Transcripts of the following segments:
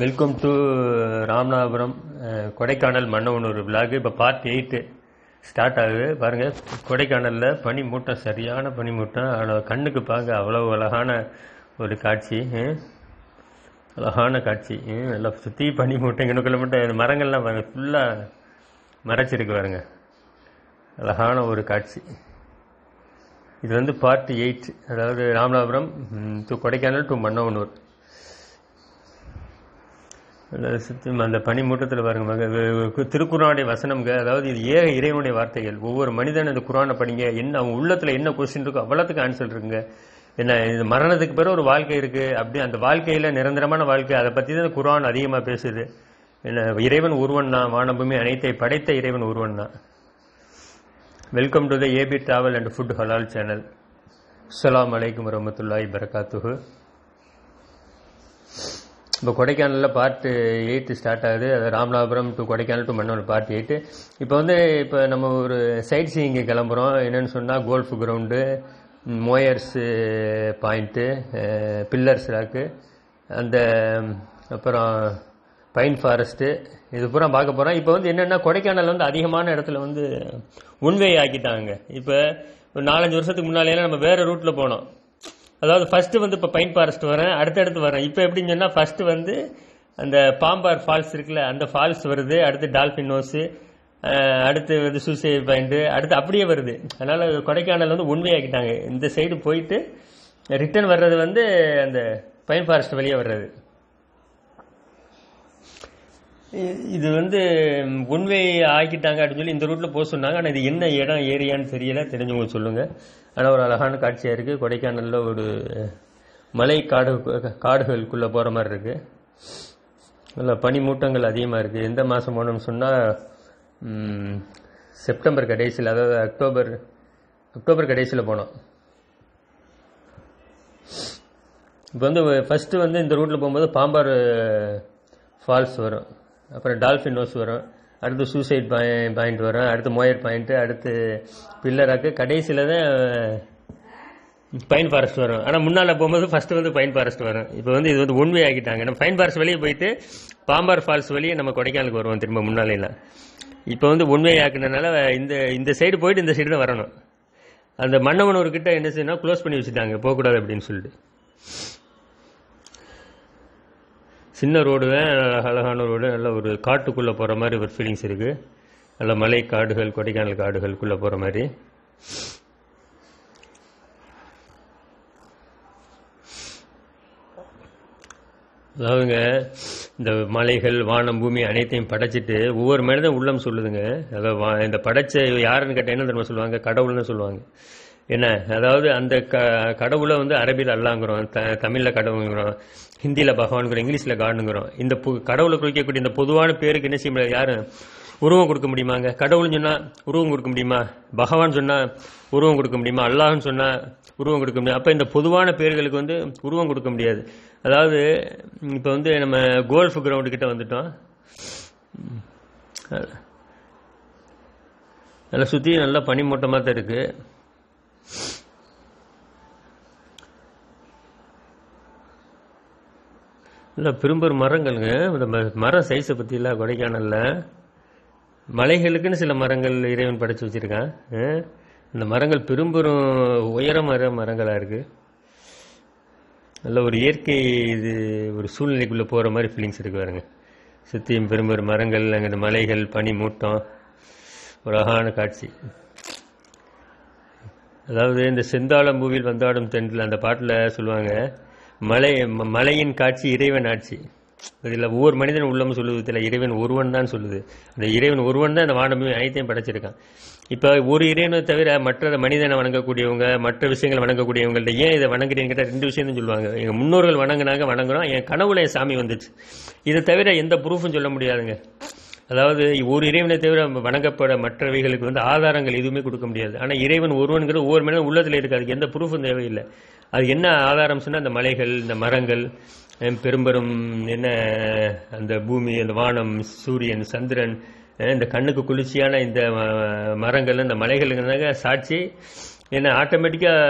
Welcome to Ramanathapuram Kodaikanal Mannavanur village இப்போ part eight start ஆகுது. பாருங்கள் கொடைக்கானலில் பனி மூட்டம் சரியான பனி மூட்டம் ஆனால் கண்ணுக்கு பார்க்க அவ்வளோ அழகான ஒரு காட்சி அழகான காட்சி எல்லாம் நல்லா சுற்றி பனி மூட்டம் இங்கனுக்குள்ள மட்டும் மரங்கள்லாம் பாருங்கள் ஃபுல்லாக மறைச்சிருக்கு பாருங்க. அழகான ஒரு காட்சி. இது வந்து பார்ட் எயிட் அதாவது ராமநாதபுரம் டு கொடைக்கானல் டு மன்னவனூர் அதில் அந்த பனிமூட்டத்தில் பாருங்க திருக்குறானுடைய வசனம்ங்க அதாவது இது ஏக இறைவனுடைய வார்த்தைகள். ஒவ்வொரு மனிதன் இந்த குரானை படிங்க என்ன அவன் உள்ளத்தில் என்ன கொஸ்டின் இருக்கோ அவ்வளோத்துக்கு ஆன்சர் இருக்குங்க. என்ன இது மரணத்துக்கு பிறகு ஒரு வாழ்க்கை இருக்குது அப்படி அந்த வாழ்க்கையில் நிரந்தரமான வாழ்க்கை அதை பற்றி தான் குரான் அதிகமாக பேசுது. என்ன இறைவன் ஒருவன் தான் வானபூமி அனைத்தை படைத்த இறைவன் ஒருவன் தான். Welcome to the A B travel and food ஹலால் சேனல் அஸ்லாம் வலைக்கம் வரமத்துல்லாய் பரகாத்துஹு இப்போ கொடைக்கானலில் பார்ட் எயித்து ஸ்டார்ட் ஆகுது. அது Ramanathapuram to Kodaikanal to Mannur part eight இப்போ வந்து இப்போ நம்ம ஒரு சைட் சீயிங்கு கிளம்புறோம். என்னென்னு சொன்னால் golf ground Moir's point pillars rock அந்த அப்புறம் பைன் ஃபாரஸ்ட்டு இது பூரா பார்க்க போகிறோம் இப்போ வந்து என்னென்னா கொடைக்கானல் வந்து அதிகமான இடத்துல வந்து உண்மையை ஆக்கிட்டாங்க. இப்போ ஒரு நாலஞ்சு வருஷத்துக்கு முன்னாலேலாம் நம்ம வேறு ரூட்டில் போனோம். அதாவது ஃபர்ஸ்ட் வந்து இப்போ பைன் ஃபாரஸ்ட் வரேன் அடுத்தடுத்து வரேன் இப்போ எப்படின்னு சொன்னால் ஃபர்ஸ்ட் வந்து அந்த பாம்பார் ஃபால்ஸ் இருக்குல்ல அந்த ஃபால்ஸ் வருது அடுத்து டால்ஃபின் நோஸு அடுத்து வந்து சூசைட் பாயிண்ட் அடுத்து அப்படியே வருது. அதனால் கொடைக்கானல் வந்து உண்மையாக்கிட்டாங்க இந்த சைடு போயிட்டு ரிட்டர்ன் வர்றது வந்து அந்த பைன் ஃபாரஸ்ட் வழியாக வர்றது. இது வந்து ஒன்வே ஆக்கிட்டாங்க அப்படின்னு சொல்லி இந்த ரூட்டில் போக சொன்னாங்க. ஆனால் இது என்ன இடம் ஏரியான்னு தெரியல. தெரிஞ்சவங்க சொல்லுங்கள் ஆனால் ஒரு அழகான காட்சியாக இருக்குது கொடைக்கானலில் ஒரு மலை காடு காடுகளுக்குள்ளே போகிற மாதிரி இருக்குது நல்லா பனிமூட்டங்கள் அதிகமாக இருக்குது எந்த மாதம் போனோம்னு சொன்னால் செப்டம்பர் கடைசியில் அதாவது அக்டோபர் அக்டோபர் கடைசியில் போனோம். இப்போ வந்து ஃபஸ்ட்டு வந்து இந்த ரூட்டில் போகும்போது பாம்பார் ஃபால்ஸ் வரும். அப்புறம் டால்ஃபின் நோஸ் வரும். அடுத்து சூசைட் பாயிண்ட் வரும். அடுத்து மோயர் பாயிண்ட்டு அடுத்து பில்லராக்கு கடைசியில் தான் பைன் ஃபாரஸ்ட் வரும். ஆனால் முன்னால் போகும்போது ஃபஸ்ட்டு வந்து பைன் ஃபாரஸ்ட் வரும். இப்போ வந்து இது வந்து ஒன்வே ஆகிட்டாங்க நம்ம பைன் ஃபாரஸ்ட் வழியே போயிட்டு பாம்பார் ஃபால்ஸ் வழியே நம்ம கொடைக்கானலுக்கு வருவோம் திரும்ப முன்னாலேலாம் இப்போ வந்து ஒன்வே ஆக்குனதுனால இந்த இந்த சைடு போயிட்டு இந்த சைடு தான் வரணும். அந்த மன்னவனூர் கிட்ட என்ன செய்யணும் க்ளோஸ் பண்ணி வச்சுட்டாங்க. போகக்கூடாது அப்படின்னு சொல்லிட்டு. சின்ன ரோடு தான் அழகான ரோடு நல்ல ஒரு காட்டுக்குள்ளே போகிற மாதிரி ஒரு ஃபீலிங்ஸ் இருக்குது நல்ல மலை காடுகள் கொடைக்கானல் காடுகளுக்குள்ளே போகிற மாதிரி. அதாவதுங்க இந்த மலைகள் வானம் பூமி அனைத்தையும் படைச்சிட்டு ஒவ்வொரு மனிதன் உள்ளம் சொல்லுதுங்க. அதாவது வா- இந்த படைச்ச யாருன்னு கேட்டால் என்ன தெரியுமா சொல்லுவாங்க? கடவுள்னு சொல்லுவாங்க. என்ன? அதாவது அந்த க கடவுளை வந்து அரபியில் அல்லாங்கிறோம் த தமிழில் கடவுளுங்கிறோம் ஹிந்தியில் பகவான்கிறோம் இங்கிலீஷில் காடுங்கிறோம். இந்த பு கடவுளை குறிக்கக்கூடிய இந்த பொதுவான பேருக்கு என்ன செய்ய முடியாது? யாரும் உருவம் கொடுக்க முடியுமாங்க? கடவுள்னு சொன்னால் உருவம் கொடுக்க முடியுமா? பகவான் சொன்னால் உருவம் கொடுக்க முடியுமா? அல்லாஹ்னு சொன்னால் உருவம் கொடுக்க முடியும்? அப்போ இந்த பொதுவான பேர்களுக்கு வந்து உருவம் கொடுக்க முடியாது. அதாவது இப்போ வந்து நம்ம கோல்ஃப் கிரவுண்டு கிட்ட வந்துட்டோம். நல்லா சுற்றி நல்லா பனிமூட்டமாக தான் இருக்குது இல்லை பெரும்பெரும் மரங்கள்ங்க. இந்த ம- மர சைஸை பற்றிலாம் கொடைக்கானலில். மலைகளுக்குன்னு சில மரங்கள் இறைவன் படைச்சி வச்சுருக்கான் இந்த மரங்கள் பெரும்பெரும் உயரமாக மரங்களாக இருக்குது நல்ல ஒரு இயற்கை இது ஒரு சூழ்நிலைக்குள்ளே போகிற மாதிரி ஃபீலிங்ஸ் இருக்கு பாருங்க. சுற்றியும் பெரும்பெரும் மரங்கள் அங்கே இந்த மலைகள் பனி மூட்டம் ஒரு அழகான காட்சி. அதாவது இந்த செந்தாளம் பூவில் வந்தாடும் தென்றில் அந்த பாட்டில் சொல்லுவாங்க மலை ம- மலையின் காட்சி இறைவன் ஆட்சி. இதில் ஒவ்வொரு மனிதன் உள்ளமும் சொல்லுது இதில் இறைவன் ஒருவன் தான் சொல்லுது. அந்த இறைவன் ஒருவன் தான் இந்த வானமும் அனைத்தையும் படைச்சிருக்கான். இப்போ ஒரு இறைவனை தவிர மற்ற மனிதனை வணங்கக்கூடியவங்க மற்ற விஷயங்களை வணங்கக்கூடியவங்கள்ட்ட ஏன் இதை வணங்குறீங்க கேட்டால் ரெண்டு விஷயம் தான் சொல்லுவாங்க. எங்கள் முன்னோர்கள் வணங்கினாங்க வணங்குறோம் என் கனவுல என் சாமி வந்துச்சு. இதை தவிர எந்த ப்ரூஃபும் சொல்ல முடியாதுங்க. அதாவது ஒரு இறைவனை தவிர வணங்கப்பட மற்றவைகளுக்கு வந்து ஆதாரங்கள் எதுவுமே கொடுக்க முடியாது. ஆனால் இறைவன் ஒருவன்கிறது ஒவ்வொரு மனிதன் உள்ளத்தில் இருக்குது. அதுக்கு எந்த ப்ரூஃபும் தேவையில்லை. அது என்ன ஆதாரம் சொன்னால் அந்த மலைகள் இந்த மரங்கள் பெரும்பெரும் என்ன அந்த பூமி அந்த வானம் சூரியன் சந்திரன் இந்த கண்ணுக்கு குளிர்ச்சியான இந்த மரங்கள் இந்த மலைகளுங்கிறதாக சாட்சி என்ன ஆட்டோமேட்டிக்காக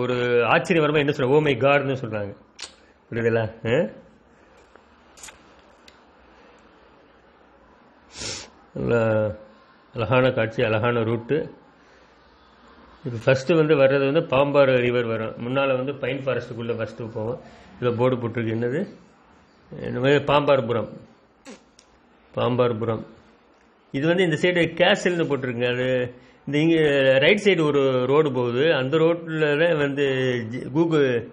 ஒரு ஆச்சரியம் என்ன சொல்கிறாங்க ஓமை oh கார்டுன்னு சொல்கிறாங்க புரியுதுங்களா அஹ்? நல்ல அழகான காட்சி அழகான ரூட்டு. இப்போ ஃபஸ்ட்டு வந்து வர்றது வந்து பாம்பார் ரிவர் வரும். முன்னால் வந்து பைன் ஃபாரஸ்ட்டுக்குள்ளே ஃபஸ்ட்டு போவோம். இதில் போர்டு போட்டிருக்கு. என்னது? இந்த மாதிரி பாம்பார்புரம். பாம்பார்புரம். இது வந்து இந்த சைடு கேசல்னு போட்டிருக்குங்க அது இந்த இங்கே ரைட் சைடு ஒரு ரோடு போகுது. அந்த ரோட்டில் தான் வந்து ஜி- கூகுள்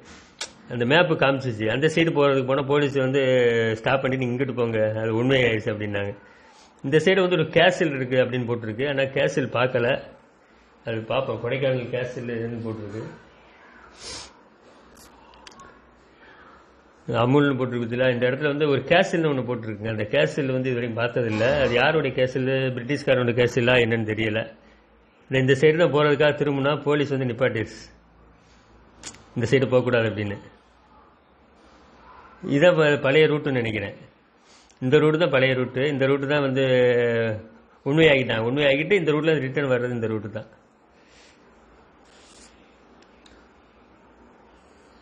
அந்த மேப்பு காமிச்சிச்சு. அந்த சைடு போகிறதுக்கு போனால் போலீஸ் வந்து ஸ்டாப் பண்ணிட்டு இங்கிட்டு போங்க. அது உண்மையாயிடுச்சு அப்படின்னாங்க. இந்த சைடு வந்து ஒரு கேசில் இருக்குது அப்படின்னு போட்டிருக்கு. ஆனால் கேசில் பார்க்கல. அது பார்ப்போம். கொடைக்கானல் கேசல்னு போட்டிருக்கு. அமுல்னு போட்டிருக்குதுல இந்த இடத்துல வந்து ஒரு கேசில்னு ஒன்று போட்டிருக்குங்க. அந்த கேசில் வந்து இது வரைக்கும் பார்த்ததில்ல. அது யாருடைய கேசில் பிரிட்டிஷ்காரோட கேசலா என்னன்னு தெரியல. இந்த இந்த சைடு தான் போகிறதுக்காக திரும்பினா போலீஸ் வந்து நிப்பாட்டிடுச்சு இந்த சைடு போகக்கூடாது அப்படின்னு. இதான் பழைய ரூட்டுன்னு நினைக்கிறேன். இந்த ரூட்டு தான் பழைய ரூட்டு இந்த ரூட்டு தான் வந்து உண்மையாகிட்டான். உண்மையாகிட்டு இந்த ரூட்டில் ரிட்டர்ன் வர்றது இந்த ரூட்டு தான்.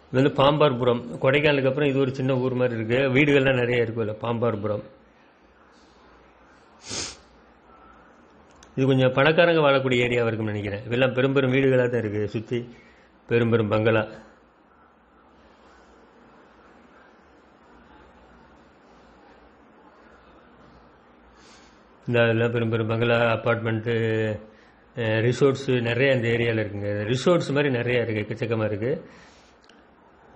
இது வந்து பாம்பார்புரம். கொடைக்கானலுக்கு அப்புறம் இது ஒரு சின்ன ஊர் மாதிரி இருக்கு. வீடுகள்லாம் நிறைய இருக்குல்ல பாம்பார்புரம். இது கொஞ்சம் பணக்காரங்க வாழக்கூடிய ஏரியாவாக இருக்கும்னு நினைக்கிறேன். இதெல்லாம் பெரும் பெரும் வீடுகளாக தான் இருக்குது சுற்றி பெரும் பெரும் பங்களா. இந்த அதில் பெரும் பெரும் பங்களா அப்பார்ட்மெண்ட்டு ரிசோர்ட்ஸு நிறைய இந்த ஏரியாவில் இருக்குங்க. ரிசோர்ட்ஸ் மாதிரி நிறைய இருக்குது எக்கச்சக்கமாக இருக்குது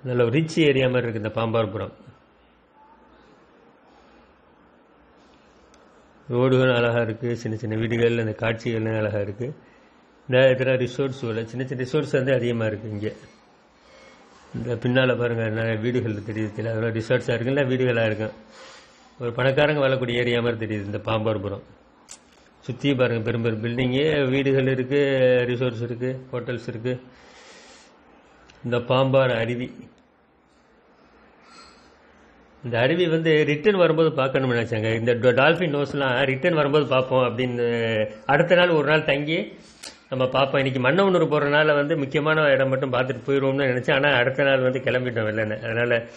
நல்ல ஒரு ரிச் ஏரியா மாதிரி இருக்குது இந்த பாம்பார்புரம். ரோடுகள் அழகாக இருக்குது சின்ன சின்ன வீடுகள் அந்த காட்சிகள்லாம் அழகாக இருக்குது இந்த இடத்துல ரிசோர்ட்ஸ் உள்ள சின்ன சின்ன ரிசோர்ட்ஸ் வந்து அதிகமாக இருக்குது இங்கே. இந்த பின்னால் பாருங்கள் நிறைய வீடுகள் தெரியுது அதெல்லாம் ரிசார்ட்ஸாக இருக்குல்ல வீடுகளாக இருக்கும். ஒரு பணக்காரங்க வாழக்கூடிய ஏரியா மாதிரி தெரியுது இந்த பாம்பார்புரம். சுற்றி பாருங்கள் பெரும் பெரும் பில்டிங்கு வீடுகள் இருக்குது ரிசோர்ட்ஸ் இருக்குது ஹோட்டல்ஸ் இருக்குது இந்த பாம்பார் அருவி. இந்த அருவி வந்து ரிட்டர்ன் வரும்போது பார்க்கணும்னு நினச்சாங்க. இந்த டொ- டால்ஃபின் நோஸ்லாம் ரிட்டர்ன் வரும்போது பார்ப்போம் அப்படின்னு அடுத்த நாள் ஒரு நாள் தங்கி நம்ம பார்ப்போம். இன்றைக்கி மன்னவனூர் போகிறனால வந்து முக்கியமான இடம் மட்டும் பார்த்துட்டு போயிடுவோம்னு நினச்சேன். ஆனால் அடுத்த நாள் வந்து கிளம்பிட்டோம் இல்லைன்னு அதனால்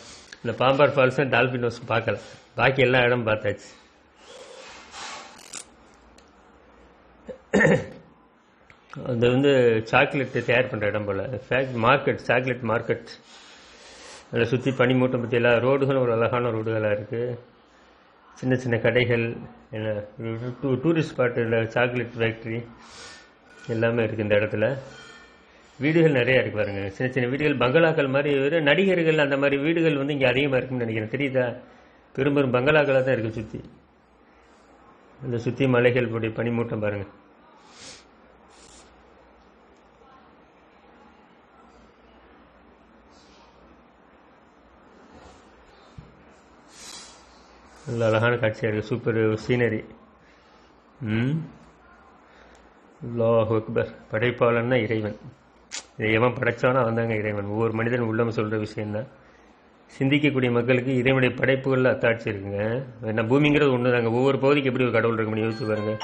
இந்த பாம்பார் ஃபால்ஸும் டால்பின் நோஸும் பார்க்கல. பாக்கி எல்லா இடம் பார்த்தாச்சு. அது வந்து சாக்லேட் தயார் பண்ணுற இடம் போல். ஃபேக் மார்க்கெட் சாக்லேட் மார்க்கெட் அதில் சுற்றி பனிமூட்டம் பற்றி எல்லா ரோடுகளும் ஒரு அழகான ரோடுகளாக இருக்குது சின்ன சின்ன கடைகள் என்ன டூ டூரிஸ்ட் ஸ்பாட்டில் சாக்லேட் ஃபேக்ட்ரி எல்லாமே இருக்குது இந்த இடத்துல. வீடுகள் நிறையா இருக்கு பாருங்க. சின்ன சின்ன வீடுகள் பங்களாக்கள் மாதிரி வெறும் நடிகர்கள் அந்த மாதிரி வீடுகள் வந்து இங்கே அதிகமாக இருக்குன்னு நினைக்கிறேன். தெரியுதா? பெரும்பெரும் பங்களாக்களாக தான் இருக்குது சுற்றி அந்த சுற்றி மலைகள் போடி பனிமூட்டம் பாருங்கள் நல்ல அழகான காட்சியாக இருக்குது சூப்பர் சீனரி. ம்? அல்லாஹ் அக்பர். படைப்பாளன்னா இறைவன். இதை எவன் படைச்சானோ அவன் தாங்க இறைவன். ஒவ்வொரு மனிதன் உள்ளம் சொல்கிற விஷயந்தான் சிந்திக்கக்கூடிய மக்களுக்கு இறைவனுடைய படைப்புகளில் அத்தாட்சி இருக்குங்க. என்ன பூமிங்கிறது ஒன்று தாங்க ஒவ்வொரு பகுதிக்கு எப்படி ஒரு கடவுள் இருக்குன்னு யோசிச்சு பாருங்க.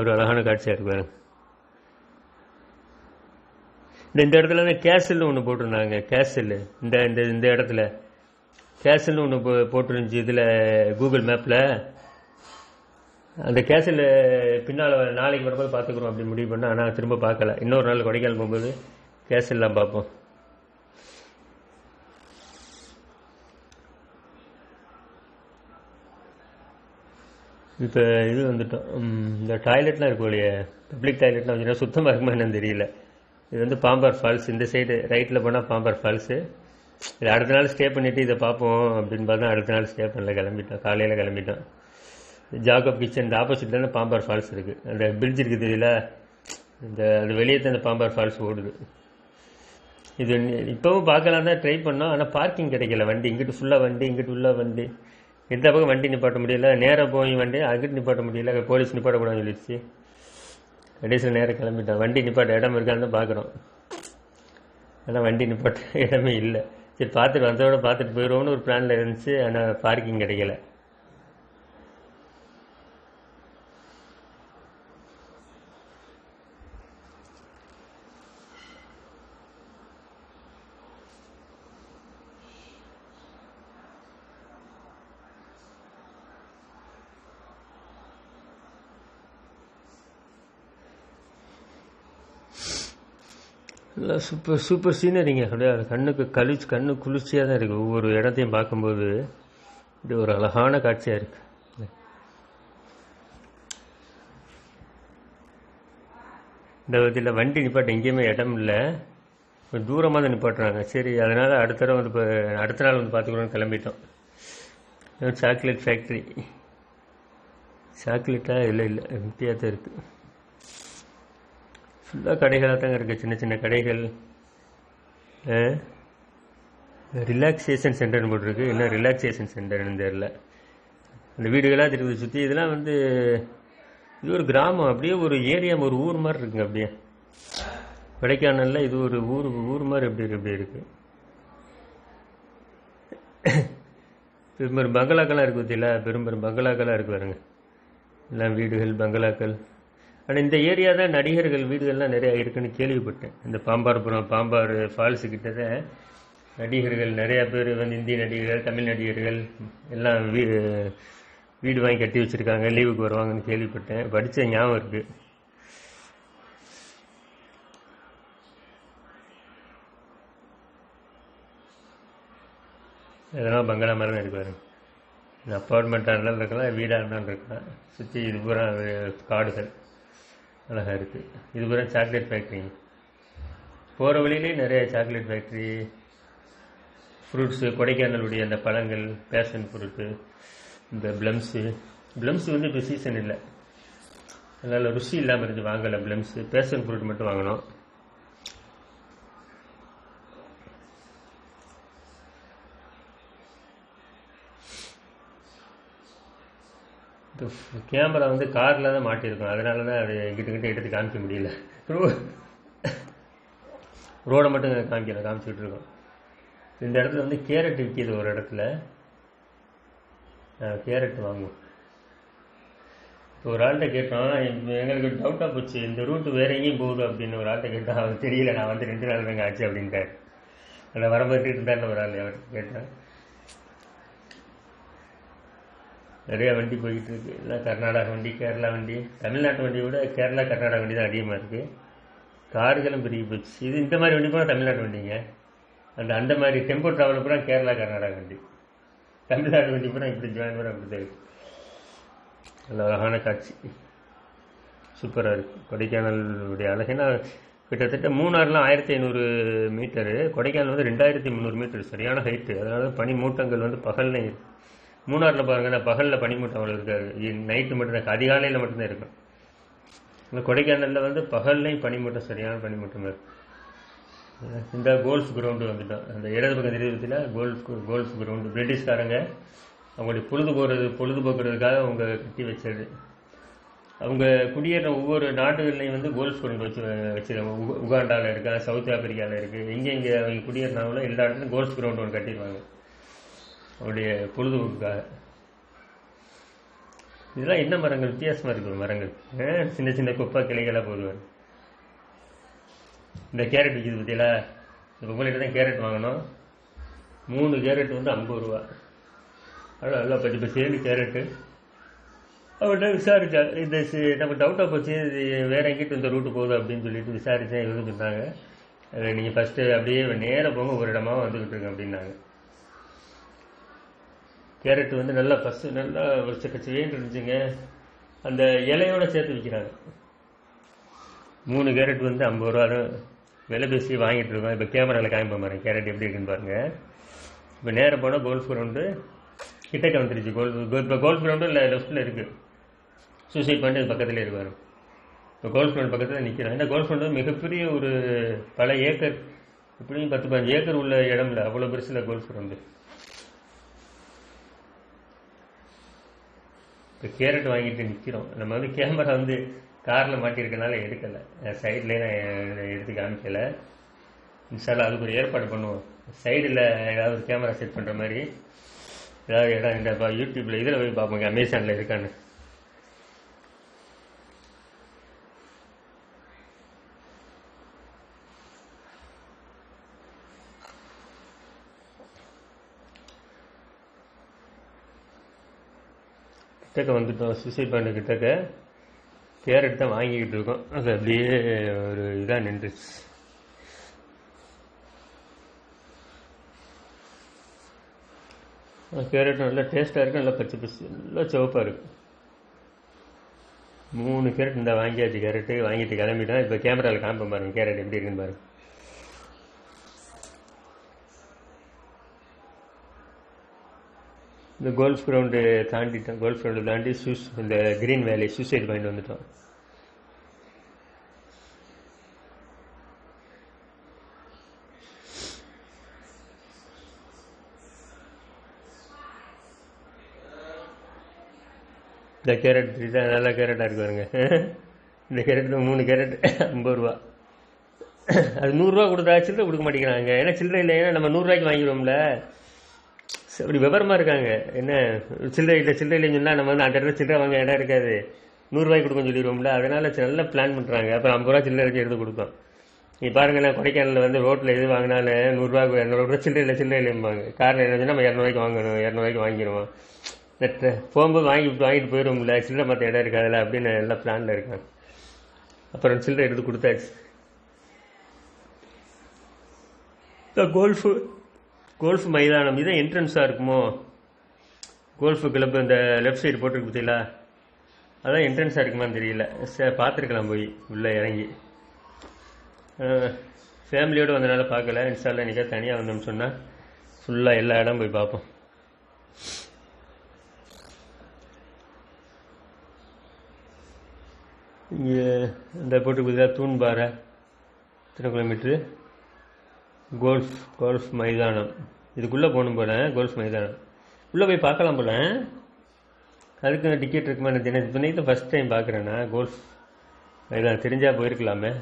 ஒரு அழகான காட்சியாக இருக்கு பாருங்க. இந்த இந்த இடத்துல தான் கேசல்னு ஒன்று போட்டிருந்தாங்க. கேசல் இந்த இந்த இந்த இடத்துல. கேசல்னு ஒன்று போ போட்டுருந்துச்சு இதில் கூகுள் மேப்பில் அந்த கேசல் பின்னால் நாளைக்கு வரும்போது பார்த்துக்குறோம் அப்படி முடிவு பண்ணால் ஆனால் திரும்ப பார்க்கல இன்னொரு நாள் கொடைக்கானல் போகும்போது கேசல்லாம் பார்ப்போம் இப்போ இது வந்துட்டோம். இந்த டாய்லெட்லாம் இருக்கும் இல்லையே? பப்ளிக் டாய்லெட்லாம் கொஞ்சம் சுத்தமாக இருக்குமா என்னன்னு தெரியல. இது வந்து பாம்பார் ஃபால்ஸ். இந்த சைடு ரைட்டில் போனால் பாம்பார் ஃபால்ஸு. இது அடுத்த நாள் ஸ்டே பண்ணிவிட்டு இதை பார்ப்போம் அப்படின்னு பார்த்தா அடுத்த நாள் ஸ்டே பண்ணல கிளம்பிட்டோம். காலையில் கிளம்பிட்டோம். ஜாக்கப் கிச்சன் இந்த ஆப்போசிட் தானே பாம்பார் ஃபால்ஸ் இருக்குது அந்த பிரிட்ஜ் இருக்குது இதில் இந்த அது வெளியே தான் இந்த பாம்பார் ஃபால்ஸ் ஓடுது. இது இப்போவும் பார்க்கலாம் தான் ட்ரை பண்ணோம். ஆனால் பார்க்கிங் கிடைக்கல. வண்டி இங்கிட்டு ஃபுல்லாக வண்டி இங்கிட்டு உள்ள வண்டி. எந்த பக்கம் வண்டி நிப்பாட்ட முடியல. நேராக போய் வண்டி அங்கிட்டு நிப்பாட்ட முடியல. போலீஸ் நிப்பாட்டக்கூடாதுன்னு சொல்லிடுச்சு. கடைசியில் நேரம் கிளம்பிட்டோம். வண்டி நிப்பாட்ட இடம் இருக்கான்னு தான் பார்க்குறோம். ஆனால் வண்டி நிப்பாட்ட இடமே இல்லை. சரி பார்த்துட்டு வந்ததோட பார்த்துட்டு போயிடுவோம்னு ஒரு பிளானில் இருந்துச்சு. ஆனால் பார்க்கிங் கிடைக்கல. நல்லா சூப்பர் சூப்பர் சீனரிங்க அப்படியே கண்ணுக்கு கழிச்சு கண்ணு குளிர்ச்சியாக தான் இருக்குது ஒவ்வொரு இடத்தையும் பார்க்கும்போது இது ஒரு அழகான காட்சியாக இருக்குது இந்த இதில் வண்டி நிப்பாட்ட எங்கேயுமே இடம் இல்லை. கொஞ்சம் தூரமாக தான் நிப்பாட்டுறாங்க. சரி அதனால் அடுத்த தடவை வந்து இப்போ அடுத்த நாள் வந்து பார்த்துக்கணும்னு கிளம்பிட்டோம். சாக்லேட் ஃபேக்ட்ரி சாக்லேட்டாக இல்லை இல்லை எம்டியாக தான் இருக்குது ஃபுல்லாக கடைகளாக தாங்க இருக்குது சின்ன சின்ன கடைகள். ரிலாக்ஸேஷன் சென்டர்னு போட்டிருக்கு. என்ன ரிலாக்ஸேஷன் சென்டர்னு தெரியல. அந்த வீடுகளாக இருக்குது சுற்றி இதெல்லாம் வந்து இது ஒரு கிராமம். அப்படியே ஒரு ஏரியா ஒரு ஊர் மாதிரி இருக்குங்க அப்படியே. கொடைக்கானலில் இது ஒரு ஊர் ஊர் மாதிரி எப்படி இருக்கு எப்படி இருக்குது பெரும்பெரும் பங்களாக்கெல்லாம் இருக்கு பார்த்தீங்களா பெரும்பெரும் பங்களாக்கெல்லாம் இருக்கு பாருங்க. எல்லாம் வீடுகள் பங்களாக்கள். ஆனால் இந்த ஏரியா தான் நடிகர்கள் வீடுகள்லாம் நிறையா இருக்குன்னு கேள்விப்பட்டேன். இந்த பாம்பார்புரம் பாம்பார் ஃபால்ஸு கிட்ட தான் நடிகர்கள் நிறையா பேர் வந்து இந்திய நடிகர்கள் தமிழ் நடிகர்கள் எல்லாம் வீடு வீடு வாங்கி கட்டி வச்சுருக்காங்க லீவுக்கு வருவாங்கன்னு கேள்விப்பட்டேன். படித்த ஞாபகம் இருக்குது இதெல்லாம் பங்களா மாதிரி தான் இருக்காரு இந்த அப்பார்ட்மெண்ட்டாக இருந்தாலும் இருக்கலாம் வீடாக இருந்தாலும் இருக்கலாம். சுற்றி இது பூரா காடுகள். அழகாக இருக்குது இது பூரா சாக்லேட் ஃபேக்ட்ரி போகிற வழியிலே நிறைய சாக்லேட் ஃபேக்ட்ரி ஃப்ரூட்ஸு கொடைக்கானலுடைய அந்த பழங்கள் பேஷன் ஃப்ரூட்டு இந்த ப்ளம்ஸு ப்ளம்ஸ் வந்து இப்போ சீசன் இல்லை. அதனால் ருசி இல்லாமல் இருந்து வாங்கலை ப்ளம்ஸு பேஷன் ஃப்ரூட் மட்டும் வாங்கினோம் கேமரா வந்து காரில் தான் மாட்டியிருக்கோம். அதனால தான் அது கிட்ட கிட்ட எடுத்து காமிக்க முடியல. ரோடை மட்டும் காமிக்கல காமிச்சிக்கிட்டு இருக்கோம். இந்த இடத்துல வந்து கேரட் விற்கிது ஒரு இடத்துல. கேரட் வாங்குவோம். இப்போ ஒரு ஆள்கிட்ட கேட்டோம் எங்களுக்கு டவுட்டாக போச்சு. இந்த ரூட்டு வேற எங்கேயும் போகுது. அப்படின்னு ஒரு ஆள்கிட்ட கேட்டால் அவர் தெரியல நான் வந்து ரெண்டு நாள் தாங்க ஆச்சு அப்படின்ட்டார். அதில் வரம்பட்டு இருந்தாருன்னு ஒரு ஆள் அவர் கேட்டேன் நிறைய வண்டி போய்கிட்டு இருக்குது எல்லாம் கர்நாடகா வண்டி கேரளா வண்டி தமிழ்நாட்டு வண்டியை விட கேரளா கர்நாடகா வண்டி தான் அதிகமாக இருக்குது கார்களும் பெரிய போச்சு. இது இந்த மாதிரி வண்டி போனால் தமிழ்நாட்டு வண்டிங்க. அந்த அந்த மாதிரி டெம்போ ட்ராவல் பூரா கேரளா கர்நாடகா வண்டி. தமிழ்நாடு வண்டி பூரா இப்படி ஜாயின் பூரா அப்படி தான் நல்ல அழகான காட்சி. சூப்பராக இருக்குது கொடைக்கானலுடைய அழகுனா கிட்டத்தட்ட மூணாறுலாம் ஆயிரத்தி ஐநூறு மீட்டரு. கொடைக்கானல் வந்து ரெண்டாயிரத்தி முந்நூறு மீட்டர். சரியான ஹைட்டு அதனால பனி மூட்டங்கள் வந்து பகல்னே இருக்குது மூணாரில் பாருங்க பகலில் பனிமூட்டம் இருக்காது. நைட்டு மட்டும்தான் அதிகாலையில் மட்டும்தான் இருக்கும். இந்த கொடைக்கானலில் வந்து பகல்லையும் பனிமூட்டம் சரியான பனிமூட்டம் இருக்கும் இந்த கோல்ஃப் கிரவுண்டு வந்துட்டோம். அந்த இடது பக்கம் தெரியுதுல கோல்ஃப் கோல்ஃப் கிரவுண்டு பிரிட்டிஷ்காரங்க அவங்களுடைய பொழுது போகிறது பொழுதுபோக்குறதுக்காக அவங்க கட்டி வச்சது. அவங்க குடியேற ஒவ்வொரு நாடுகள்லையும் வந்து கோல்ஃப் கிரவுண்ட் வச்சு வச்சுருக்காங்க. உகாண்டாவில் இருக்கா சவுத் ஆப்பிரிக்காவில் இருக்குது எங்கே இங்கே அவங்க குடியேறினாங்களோ எல்லா இடத்துலையும் கோல்ஃப் கிரவுண்ட் ஒன்று கட்டிடுவாங்க அவருடைய பொழுதுபோக்குக்காக. இதெல்லாம் என்ன மரங்கள்? வித்தியாசமாக இருக்குது மரங்கள். சின்ன சின்ன குப்பை கிளைகளாக போடுவார். இந்த கேரட் விற்கிது பற்றியில இப்போ உங்கள்கிட்ட தான் கேரட் வாங்கணும். மூணு கேரட் வந்து ஐம்பது ரூபா. அவ்வளோ நல்லா பச்சை பச்சேன்னு கேரட்டு. அவர்கிட்ட விசாரித்தேன் இந்த நம்ம டவுட்டாக போச்சு. இது வேறு எங்கிட்ட இந்த ரூட்டு போகுது அப்படின்னு சொல்லிட்டு விசாரித்தேன் இது சொன்னாங்க. அதை நீங்கள் ஃபஸ்ட்டு அப்படியே நேராக போங்க. ஒரு இடமா வந்துக்கிட்டு இருக்கேன் அப்படின்னாங்க. கேரட் வந்து நல்லா பசு நல்லா வச்ச கச்சவேன்னு இருந்துச்சுங்க. அந்த இலையோட சேர்த்து விற்கிறாங்க மூணு கேரட் வந்து ஐம்பது ரூபா விலை பேசி வாங்கிட்டு இருக்கோம். இப்போ கேமராவில் காமிப்ப பாருங்க கேரட் எப்படி இருக்குன்னு பாருங்கள் இப்போ நேரம் போனால் கோல்ஃப் கிரவுண்டு கிட்டக்க வந்துருச்சு. கோல் இப்போ கோல்ஃப் கிரவுண்டு இல்லை லெஃப்ட்டில் இருக்குது சூசைட் பாயிண்ட் பக்கத்துலேயே இருப்பார் இப்போ கோல்ஃப் கிரவுண்ட் பக்கத்தில் நிற்கிறோம் ஏன்னா கோல்ஃப் கிரவுண்டு மிகப்பெரிய ஒரு பல ஏக்கர் இப்படியும் பத்து பதினஞ்சு ஏக்கர் உள்ள இடம்ல அவ்வளோ பெருசில் கோல்ஃப் கிரவுண்டு இப்போ கேரட் வாங்கிட்டு நிற்கிறோம் நம்ம வந்து கேமரா வந்து காரில் மாட்டியிருக்கனால எடுக்கலை. சைட்லேயே நான் எடுத்து காமிக்கலை. இன்ஷால்லாம் அதுக்கு ஒரு ஏற்பாடு பண்ணுவோம். சைடில் ஏதாவது ஒரு கேமரா செட் பண்ணுற மாதிரி ஏதாவது இடம் இந்த யூடியூப்பில் இதில் போய் பார்ப்போங்க. அமேசானில் இருக்கான்னு. கிட்டக்க வந்துட்டோம். சூசைட் பாயிண்ட் கிட்டக்க கேரட் தான் வாங்கிக்கிட்டு இருக்கோம். அது அப்படியே ஒரு இதாக நின்றுச்சு. கேரட் நல்லா டேஸ்ட்டாக இருக்குது நல்லா பச்சை பச்சை நல்லா சிவப்பாக இருக்கும் மூணு கேரட் இந்த வாங்கியாச்சு. கேரட்டு வாங்கிட்டு கிளம்பிட்டேன் இப்போ கேமராவில் காமிப்பேன் பாருங்கள் கேரட் எப்படி இருக்குன்னு பாருங்கள் இந்த கோல்ஃப் கிரவுண்டு தாண்டிட்டோம். கோல்ஃப் கிரவுண்டு தாண்டி சூஸ் இந்த கிரீன் வேலி சூசைட் பாயிண்ட் வந்துட்டோம். இந்த கேரட் தெரியுதா நல்லா கேரட்டாக இருக்கு பாருங்க. இந்த கேரட் மூணு கேரட் ஐம்பது ரூபா. அது நூறுரூவா கொடுத்தா சில்லறை கொடுக்க மாட்டேங்கிறாங்க. ஏன்னா சில்லறை இல்லை ஏன்னா நம்ம நூறுரூவாய்க்கு வாங்கிடுவோம்ல. அப்படி விவரமாக இருக்காங்க. என்ன சில்லறை இல்லை சில்லறை இல்லைன்னு சொன்னால் நம்ம வந்து அந்த இடத்துல சில்லறை வாங்க இடம் இருக்காது. நூறுரூவாய்க்கு கொடுக்கணும்னு சொல்லிடுவோம்ல அதனால் நல்லா பிளான் பண்ணுறாங்க அப்புறம் ஐம்பது ரூபா சில்லறை எடுத்து கொடுத்தோம் நீ பாருங்களேன் கொடைக்கானலில் வந்து ரோட்டில் எது வாங்கினாலும் நூறுரூவா இரநூறுவா சில்லறை இல்லை சில்லறை இல்லைம்பாங்க காரணம் என்னன்னா நம்ம இரநூறுவாய்க்கு வாங்கணும் இரநூறுவாய்க்கு வாங்கிடுவோம். நெட் போகும்போது வாங்கி வாங்கிட்டு போயிடுவோம்ல சில்லறை மற்ற இடம் இருக்காதுல்ல அப்படின்னு நல்லா பிளானில் இருக்காங்க. அப்புறம் சில்லறை எடுத்து கொடுத்தாச்சு. இந்த கோல்ஃபு கோல்ஃப் மைதானம் இதான் என்ட்ரன்ஸாக இருக்குமோ? கோல்ஃபு கிளப் இந்த லெஃப்ட் சைடு போட்டிருக்கு பார்த்தீங்களா? அதான் என்ட்ரன்ஸாக இருக்குமான்னு தெரியல. சரி பார்த்துருக்கலாம் போய் உள்ளே இறங்கி. ஃபேமிலியோடு வந்தனால பார்க்கல. இன்ஸ்டாலில் இன்றைக்கா தனியாக வந்தோம்னு சொன்னால் ஃபுல்லாக எல்லா இடம் போய் பார்ப்போம். இங்கே இந்த போட்டுக்கு தூண் தூண்பாறை எத்தனை கிலோமீட்ரு கோல்ஃப் கோல்ஃப் மைதானம். இதுக்குள்ளே போகணும் போல கோல்ஃப் மைதானம். உள்ளே போய் பார்க்கலாம் போல. அதுக்கு டிக்கெட் இருக்குமா எனக்கு தெரியாது இப்போ தான் ஃபஸ்ட் டைம் பார்க்குறேண்ணா கோல்ஃப் மைதானம். தெரிஞ்சால் போயிருக்கலாமே.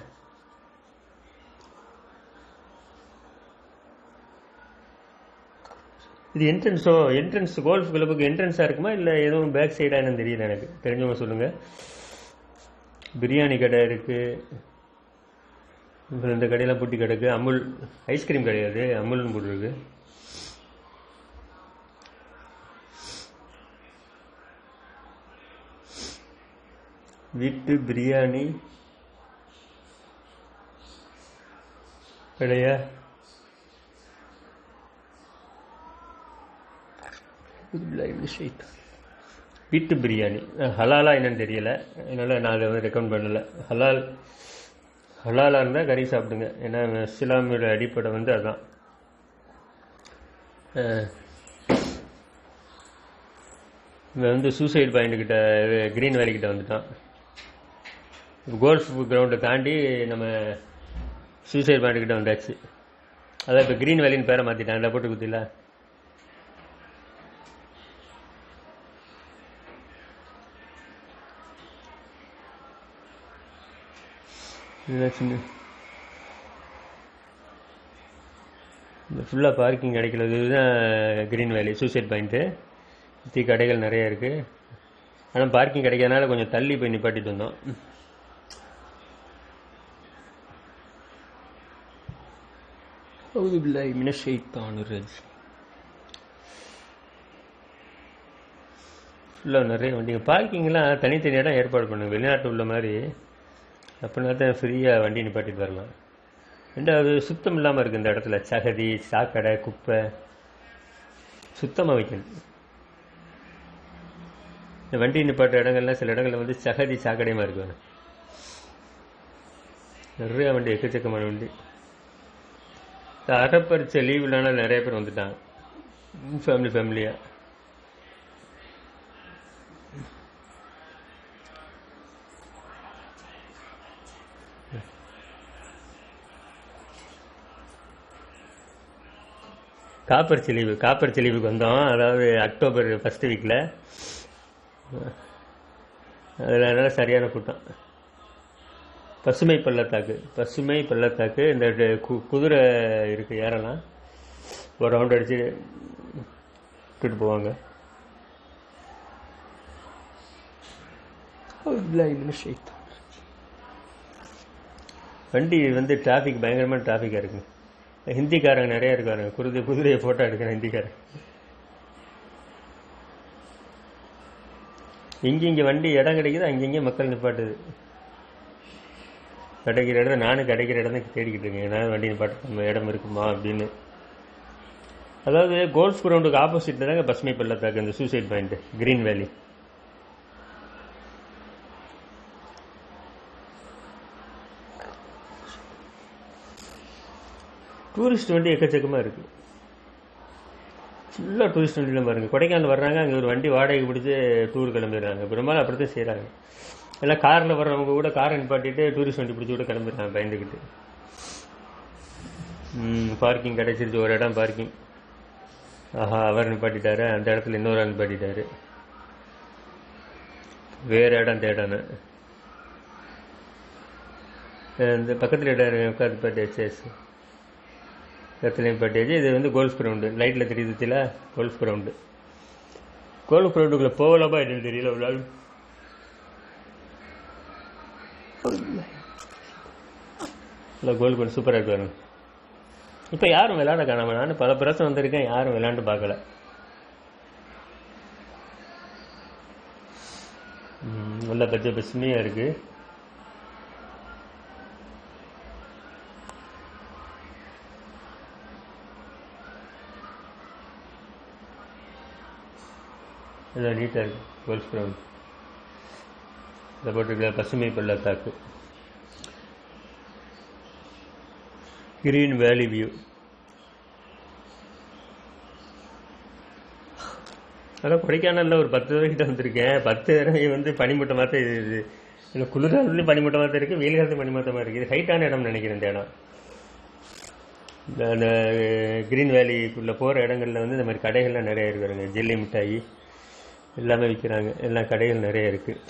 இது என்ட்ரன்ஸோ என்ட்ரன்ஸ் கோல்ஃப் கிளப்புக்கு என்ட்ரன்ஸாக இருக்குமா? இல்லை எதுவும் பேக் சைடாக என்னன்னு தெரியல எனக்கு. தெரிஞ்சவங்க சொல்லுங்கள் பிரியாணி கடை இருக்குது இப்போ இந்த கடையெல்லாம் பூட்டி கிடக்கு. அமுல் ஐஸ்கிரீம் கிடையாது. அமுல்னு போட்டிருக்கு. வீட்டு பிரியாணி கடையா வீட்டு பிரியாணி. ஹலாலா என்னன்னு தெரியல. அதனால் நான் அதை வந்து ரெக்கமெண்ட் பண்ணலை. ஹலால் ஹலாலாக இருந்தால் கறி சாப்பிடுங்க. ஏன்னா இஸ்லாமியோட அடிப்படை வந்து அதுதான் இவன் வந்து சூசைட் பாயிண்ட் கிட்ட கிரீன் வேலிக்கிட்ட வந்துட்டான். கோல்ஃப் கிரவுண்டை தாண்டி நம்ம சூசைட் பாயிண்ட் கிட்ட வந்தாச்சு. அதான் இப்போ கிரீன் வேலின்னு பேரை மாற்றிட்டான் போட்டு குத்தில. சின்ன இந்த ஃபுல்லாக பார்க்கிங் கிடைக்கிறது தான் க்ரீன் வேலி சூசைட் பாயிண்ட்டு சுற்றி கடைகள் நிறைய இருக்குது ஆனால் பார்க்கிங் கிடைக்காதனால கொஞ்சம் தள்ளி போய் நிப்பாட்டிட்டு வந்தோம். அவுதுபில்லாய் மினஷைத்தான் ரஜ் ஃபுல்லாக நிறைய வண்டிங்க. பார்க்கிங்லாம் தனித்தனியாக தான் ஏற்பாடு பண்ணுங்க. வெளிநாட்டு உள்ள மாதிரி. அப்படின்னா தான் ஃப்ரீயாக வண்டி நிப்பாட்டிட்டு வரலாம் ரெண்டாவது சுத்தம் இல்லாமல் இருக்குது இந்த இடத்துல சகதி சாக்கடை குப்பை சுத்தமாக வைக்கணும். இந்த வண்டி நிப்பாட்டுற இடங்கள்லாம் சில இடங்களில் வந்து சகதி சாக்கடையமாக இருக்கு நிறைய வண்டி எக்கச்சக்கமான வண்டி. இந்த அறப்பரிச்சை லீவுலனால நிறைய பேர் வந்துட்டாங்க. ஃபேமிலி ஃபேமிலியாக காப்பர் சிலிவு காப்பர் சிலிவுக்கு வந்தோம் அதாவது அக்டோபர் ஃபஸ்ட் வீக்கில் அதில் அதனால் சரியான கூட்டம். பசுமை பள்ளத்தாக்கு பசுமை பள்ளத்தாக்கு இந்த ட- கு- குதிரை இருக்குது ஏறலாம். ஒரு ரவுண்ட் அடித்து விட்டுட்டு போவாங்க. வண்டி வந்து டிராஃபிக் பயங்கரமான டிராஃபிக்காக இருக்குங்க ஹிந்திக்காரங்க நிறைய இருக்காங்க. குருதி குதிரையை ஃபோட்டோ எடுக்கிறேன் ஹிந்திக்காரங்க இங்கே இங்கே வண்டி இடம் கிடைக்குது? அங்கங்கே மக்கள் நிப்பாட்டுது. கிடைக்கிற இடம் நானும் கிடைக்கிற இடம் தான் தேடிக்கிட்டு இருக்கேன். ஏன்னா வண்டி நிப்பாட்டு நம்ம இடம் இருக்குமா அப்படின்னு. அதாவது கோல்ஃப் கிரவுண்டுக்கு ஆப்போசிட்ல தாங்க பசுமை பள்ளத்தாக்கு இந்த suicide point green valley tourist வண்டி எக்கச்சக்கமாக இருக்குது ஃபுல்லாக டூரிஸ்ட் வண்டியில் பாருங்க. கொடைக்கானல் வர்றாங்க அங்கே ஒரு வண்டி வாடகைக்கு பிடிச்சி டூர் கிளம்பிடுறாங்க பெரும்பாலும் அப்படி தான் செய்கிறாங்க எல்லாம் காரில் வர்றவங்க கூட காரை நிப்பாட்டிட்டு டூரிஸ்ட் வண்டி பிடிச்சி கூட கிளம்பிடுறாங்க பயந்துக்கிட்டு பார்க்கிங் கிடைச்சிருச்சு ஒரு இடம் பார்க்கிங் ஆஹா அவர் நிப்பாட்டிட்டாரு அந்த இடத்துல இன்னொரு ஆள் நிப்பாட்டிட்டாரு. வேறு இடம் தேடானு இந்த பக்கத்தில் இடம் உட்காந்து பாட்டியாச்சு இடத்துலையும் பட்டேஜ் இது வந்து கோல்ஃப் கிரவுண்டு. லைட்டில் தெரியுதுல கோல்ஃப் கிரவுண்டு. கோல்ஃப் கிரவுண்டுக்குள்ளே போகலாமா என்னன்னு தெரியல ஒரு நாள். இல்லை கோல் கிரவுண்ட் சூப்பராக இருக்கு இப்போ யாரும் விளையாட காணாம நான் பல பிரசம் வந்திருக்கேன் யாரும் விளையாண்டு பார்க்கல. நல்ல பச்சை பசுமையாக இருக்கு எல்லாம் நீட்டாக இருக்கு கோல்ஃப் கிரவுண்ட் இந்த போட்டிருக்கிற பசுமை பள்ளத்தாக்கு கிரீன் வேலி வியூ அதான் கொடைக்கானலில் ஒரு பத்து தடவைக்கிட்ட கிட்ட வந்திருக்கேன். பத்து தடவை வந்து பனிமூட்டமாக தான் இது இல்லை குளிர்காலத்துலேயும் பனிமூட்டமாக தான் இருக்குது வெயில் காலத்துலையும் பனிமூட்டமாக இருக்குது இது ஹைட்டான இடம்னு நினைக்கிறேன் இந்த இடம். இந்த அந்த கிரீன் வேலிக்குள்ளே போகிற இடங்களில் வந்து இந்த மாதிரி கடைகள்லாம் நிறைய இருக்கிறாங்க ஜெல்லி மிட்டாய் எல்லாமே விற்கிறாங்க எல்லா கடைகள் நிறைய இருக்குது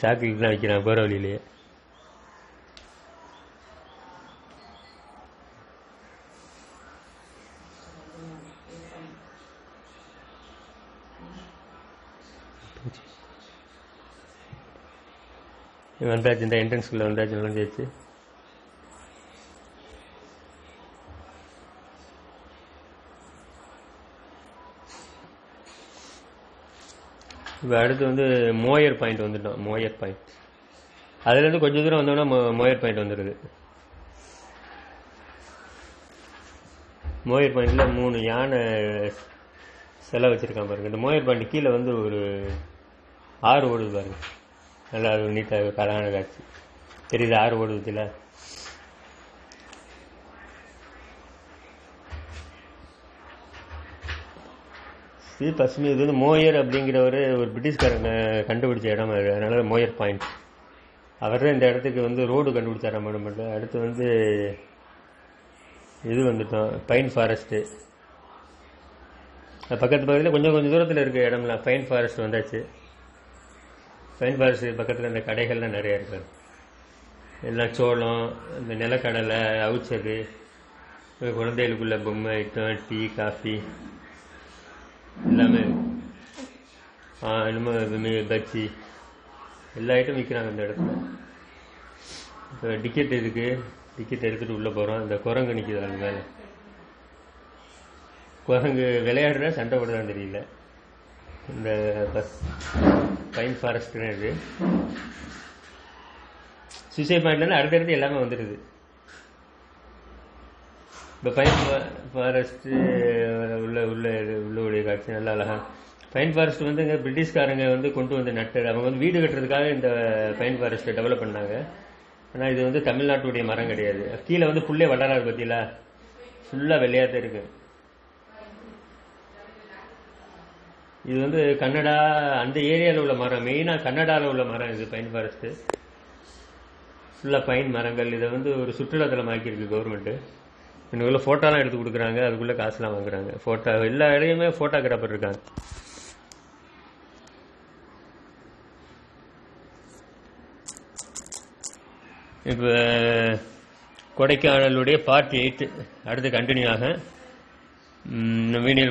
சாக்லேட்லாம் விற்கிறாங்க போகிற வழியிலேயே வந்தாச்சு இந்த என்ட்ரன்ஸ்குள்ளே வந்தாச்சு நுழைஞ்சாச்சு இப்போ அடுத்து வந்து மோயர் பாயிண்ட் வந்துட்டோம். மோயர் பாயிண்ட் அதுலேருந்து கொஞ்சம் தூரம் வந்தோம்னா மோயர் பாயிண்ட் வந்துடுது மோயர் பாயிண்டில் மூணு யானை சிலை வச்சுருக்கான் பாருங்கள் இந்த மோயர் பாயிண்ட் கீழே வந்து ஒரு ஆறு ஓடுது பாருங்கள் நல்லா அது நீட்டாக கலான காட்சி. தெரியுது ஆறு ஓடுதுல? இது பசுமை இது வந்து மோயர் அப்படிங்கிறவர் ஒரு பிரிட்டிஷ்காரங்க கண்டுபிடிச்ச இடம் அதனால மோயர் பாயிண்ட். அவர் தான் இந்த இடத்துக்கு வந்து ரோடு கண்டுபிடிச்சாரா மேடம்? மட்டும் அடுத்து வந்து இது வந்துட்டோம் பைன் ஃபாரஸ்ட்டு. பக்கத்து பக்கத்தில் கொஞ்சம் கொஞ்சம் தூரத்தில் இருக்க இடம்லாம் பைன் ஃபாரஸ்ட் வந்தாச்சு. பைன் ஃபாரஸ்ட் பக்கத்தில் இந்த கடைகள்லாம் நிறைய இருக்கு. எல்லாம் சோளம் இந்த நிலக்கடலை அவிச்சது குழந்தைகளுக்குள்ள பொம்மை ஐட்டம் டீ காஃபி. எல்லாமே என்னமோ பஜ்ஜி எல்லா ஐட்டம் விற்கிறாங்க இந்த இடத்துல. இப்போ டிக்கெட் இருக்கு டிக்கெட் எடுத்துகிட்டு உள்ளே போகிறோம் இந்த குரங்கு நிற்கிது அது மேலே குரங்கு விளையாடுறா சண்டை போடுறான்னு தெரியல. இந்த பஸ் பைன் ஃபாரஸ்ட்னு இது சுசைட் பாயிண்ட்லேருந்து அடுத்தடுத்து எல்லாமே வந்துடுது இப்போ பைன் ஃபாரஸ்ட்டு உள்ள உள்ள உள்ளுடைய காட்சி நல்லா அழகா. பைன் ஃபாரஸ்ட் வந்து இங்கே பிரிட்டிஷ்காரங்க வந்து கொண்டு வந்து நட்டு அவங்க வந்து வீடு கட்டுறதுக்காக இந்த பைன் ஃபாரஸ்ட்டை டெவலப் பண்ணாங்க. ஆனால் இது வந்து தமிழ்நாட்டுடைய மரம் கிடையாது. கீழே வந்து புல்லே வளராது பற்றியில ஃபுல்லாக வெள்ளையாக தான் இருக்கு. இது வந்து கன்னடா அந்த ஏரியாவில் உள்ள மரம். மெயினாக கன்னடாவில் உள்ள மரம் இது பைன் ஃபாரஸ்ட்டு ஃபுல்லாக பைன் மரங்கள். இதை வந்து ஒரு சுற்றுலாத்தலம் ஆக்கியிருக்கு கவர்மெண்ட்டு எனக்குள்ள ஃபோட்டோலாம் எடுத்து கொடுக்குறாங்க அதுக்குள்ளே காசுலாம் வாங்குறாங்க. ஃபோட்டோ எல்லா இடையுமே ஃபோட்டோகிராஃபர் இருக்காங்க இப்போ கொடைக்கானலுடைய பார்ட் எயிட் அடுத்து கண்டினியூ ஆக வீடியோ